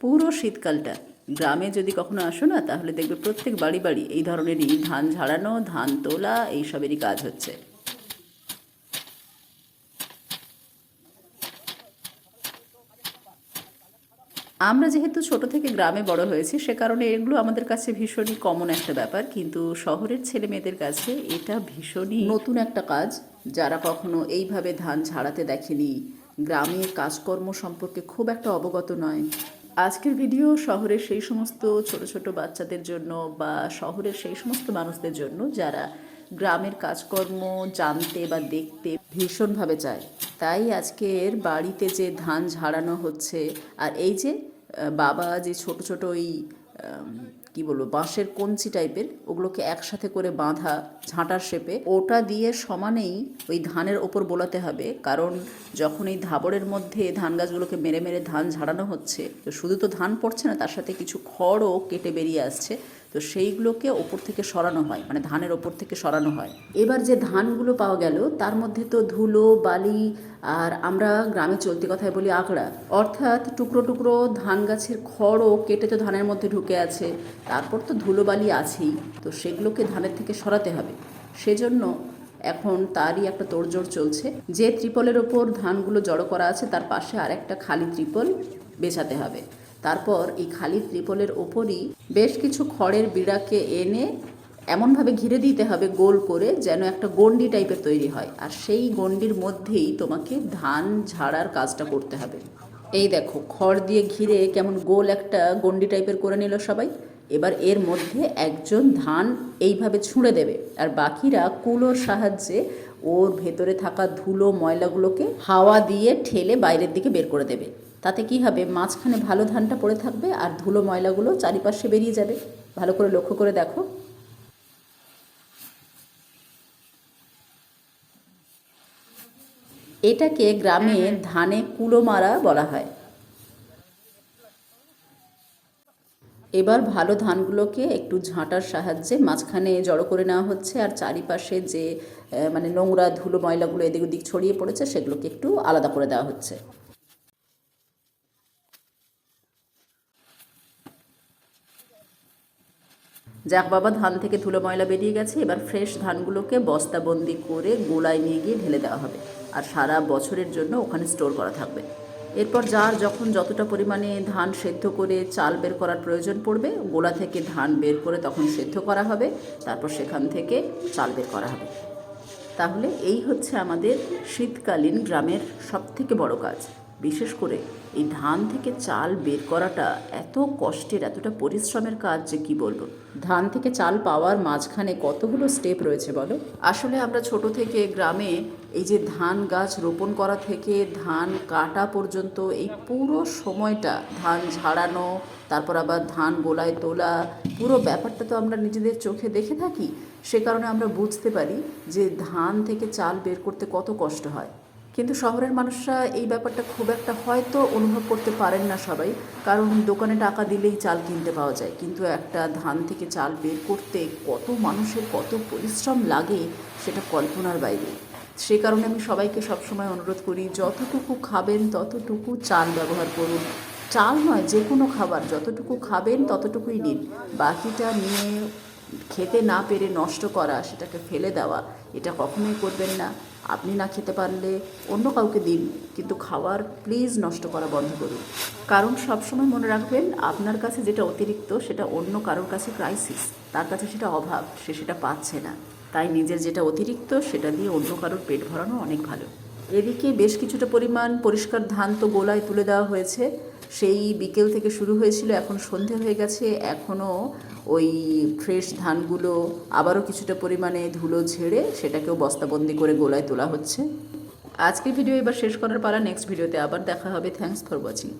পুরো শীতকালটা। গ্রামে যদি কখনো আসো না, তাহলে দেখবে প্রত্যেক বাড়ি বাড়ি এই ধরনেরই ধান ঝাড়ানো, ধান তোলা এইসবেরই কাজ হচ্ছে। আমরা যেহেতু ছোট থেকে গ্রামে বড় হয়েছি, সে কারণে এগুলো আমাদের কাছে ভীষণই কমন একটা ব্যাপার, কিন্তু শহরের ছেলে মেয়েদের কাছে এটা ভীষণই নতুন একটা কাজ, যারা কখনো এইভাবে ধান ঝাড়াতে দেখেনি। গ্রামের কাজকর্ম সম্পর্কে খুব একটা অবগত নয়। আজকের ভিডিও শহরের সেই সমস্ত ছোট ছোট বাচ্চাদের জন্য বা শহরের সেই সমস্ত মানুষদের জন্য যারা গ্রামের কাজকর্ম জানতে বা দেখতে ভীষণভাবে চায়। তাই আজকের বাড়িতে যে ধান ঝাড়ানো হচ্ছে আর এই যে বাবা যে ছোট ছোট ওই কি বলব, বাঁশের কঞ্চি টাইপের ওগুলোকে একসাথে করে বাঁধা ঝাঁটার শেপে ওটা দিয়ে সমানেই ওই ধানের ওপর বোলাতে হবে, কারণ যখন এই ধাবরের মধ্যে ধান গাছগুলোকে মেরে মেরে ধান ঝাড়ানো হচ্ছে, তো শুধু তো ধান পড়ছে না, তার সাথে কিছু খড়ও কেটে বেরিয়ে আসছে। তো সেইগুলোকে ওপর থেকে সরানো হয় মানে ধানের ওপর থেকে সরানো হয়। এবার যে ধানগুলো পাওয়া গেল, তার মধ্যে তো ধুলো, বালি আর আমরা গ্রামে চলতি কথায় বলি আঁকড়া অর্থাৎ টুকরো টুকরো ধান গাছের খড়ও কেটে তো ধানের মধ্যে ঢুকে আছে, তারপর তো ধুলো, বালি আছেই। তো সেগুলোকে ধানের থেকে সরাতে হবে। সেজন্য এখন তারই একটা তোড়জোড় চলছে। যে ত্রিপলের ওপর ধানগুলো জড়ো করা আছে, তার পাশে আরেকটা খালি ত্রিপল বেছাতে হবে। তারপর এই খালি ত্রিপলের ওপরই বেশ কিছু খড়ের বিড়াকে এনে এমনভাবে ঘিরে দিতে হবে গোল করে যেন একটা গন্ডি টাইপের তৈরি হয়। আর সেই গন্ডির মধ্যেই তোমাকে ধান ঝাড়ার কাজটা করতে হবে। এই দেখো, খড় দিয়ে ঘিরে কেমন গোল একটা গন্ডি টাইপের করে নিল সবাই। এবার এর মধ্যে একজন ধান এইভাবে ছুঁড়ে দেবে। আর বাকিরা কুলোর সাহায্যে ওর ভেতরে থাকা ধুলো, ময়লাগুলোকে হাওয়া দিয়ে ঠেলে বাইরের দিকে বের করে দেবে। তাতে কি হবে? মাঝখানে ভালো ধানটা পড়ে থাকবে আর ধুলো ময়লাগুলো চারিপাশে বেরিয়ে যাবে। ভালো করে লক্ষ্য করে দেখো। এটাকে গ্রামে ধানে কুলো মারা বলা হয়। এবার ভালো ধানগুলোকে একটু ঝাঁটার সাহায্যে মাঝখানে জড়ো করে নেওয়া হচ্ছে আর চারিপাশে যে মানে নোংরা ধুলো ময়লাগুলো এদিক ওদিক ছড়িয়ে পড়েছে সেগুলোকে একটু আলাদা করে দেওয়া হচ্ছে। যাক বাবা, ধান থেকে ধুলো ময়লা বেরিয়ে গেছে, এবার ফ্রেশ ধানগুলোকে বস্তাবন্দি করে গোলায় নিয়ে গিয়ে ঢেলে দেওয়া হবে। আর সারা বছরের জন্য ওখানে স্টোর করা থাকবে। এরপর যার যখন যতটা পরিমাণে ধান সেদ্ধ করে চাল বের করার প্রয়োজন পড়বে, গোলা থেকে ধান বের করে তখন সেদ্ধ করা হবে, তারপর সেখান থেকে চাল বের করা হবে। তাহলে এই হচ্ছে আমাদের শীতকালীন গ্রামের সবথেকে বড় কাজ। বিশেষ করে এই ধান থেকে চাল বের করাটা এত কষ্টের এতটা পরিশ্রমের কাজ যে কি বলব? ধান থেকে চাল পাওয়ার মাঝখানে কতগুলো স্টেপ রয়েছে বলো? আসলে আমরা ছোট থেকে গ্রামে এই যে ধান গাছ রোপণ করা থেকে ধান কাটা পর্যন্ত এই পুরো সময়টা ধান ঝাড়ানো তারপর আবার ধান গোলায় তোলা পুরো ব্যাপারটা তো আমরা নিজেদের চোখে দেখে থাকি। সে কারণে আমরা বুঝতে পারি যে ধান থেকে চাল বের করতে কত কষ্ট হয়। কিন্তু শহরের মানুষরা এই ব্যাপারটা খুব একটা হয়তো অনুভব করতে পারেন না সবাই। কারণ দোকানে টাকা দিলেই চাল কিনতে পাওয়া যায়। কিন্তু একটা ধান থেকে চাল বের করতে কত মানুষের কত পরিশ্রম লাগে সেটা কল্পনার বাইরে। সে কারণে আমি সবাইকে সবসময় অনুরোধ করি, যতটুকু খাবেন ততটুকু চাল ব্যবহার করুন। চাল নয় যে কোনো খাবার যতটুকু খাবেন ততটুকুই নিন। বাকিটা নিয়ে খেতে না পেরে নষ্ট করা, সেটাকে ফেলে দেওয়া, এটা কখনোই করবেন না। আপনি না খেতে পারলে অন্য কাউকে দিন, কিন্তু খাওয়ার প্লিজ নষ্ট করা বন্ধ করুন। কারণ সবসময় মনে রাখবেন, আপনার কাছে যেটা অতিরিক্ত, সেটা অন্য কারোর কাছে ক্রাইসিস তার কাছে সেটা অভাব, সে সেটা পাচ্ছে না। তাই নিজের যেটা অতিরিক্ত, সেটা দিয়ে অন্য কারোর পেট ভরানো অনেক ভালো। এদিকে বেশ কিছুটা পরিমাণ পরিষ্কার ধান তো গোলায় তুলে দেওয়া হয়েছে। সেই বিকেল থেকে শুরু হয়েছিল, এখন সন্ধে হয়ে গেছে এখনও ওই ফ্রেশ ধানগুলো আবারও কিছুটা পরিমাণে ধুলো ঝেড়ে সেটাকেও বস্তাবন্দি করে গোলায় তোলা হচ্ছে। আজকের ভিডিও এবার শেষ করার পালা। নেক্সট ভিডিওতে আবার দেখা হবে। Thanks for watching.